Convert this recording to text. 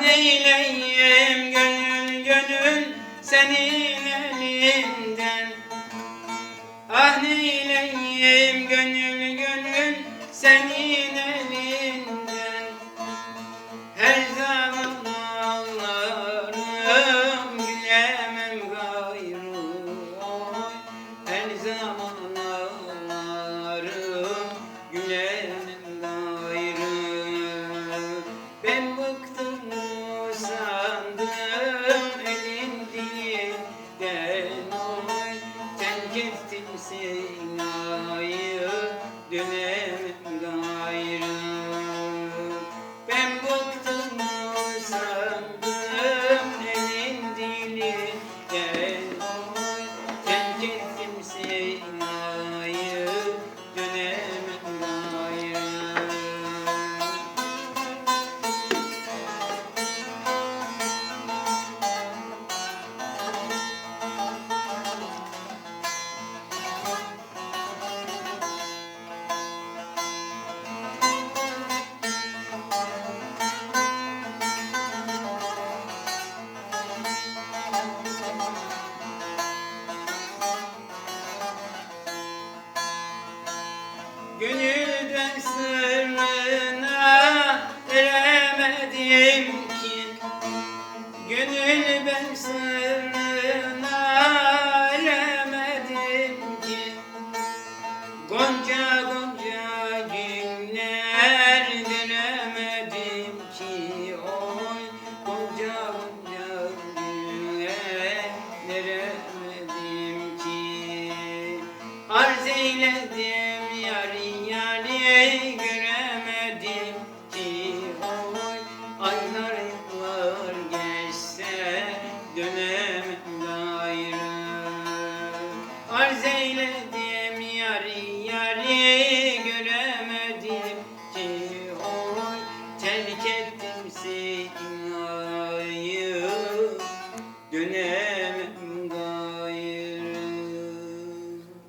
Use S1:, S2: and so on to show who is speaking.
S1: neyleyim gönül gönül senin elinden? Ah neyleyim gönül gönül senin elinden Dini sırrına eremedim ki. Gönül ben sırrına yari göremedim ki Oy aylar yıllar geçse dönemem gayrı Arz eyledim yari yari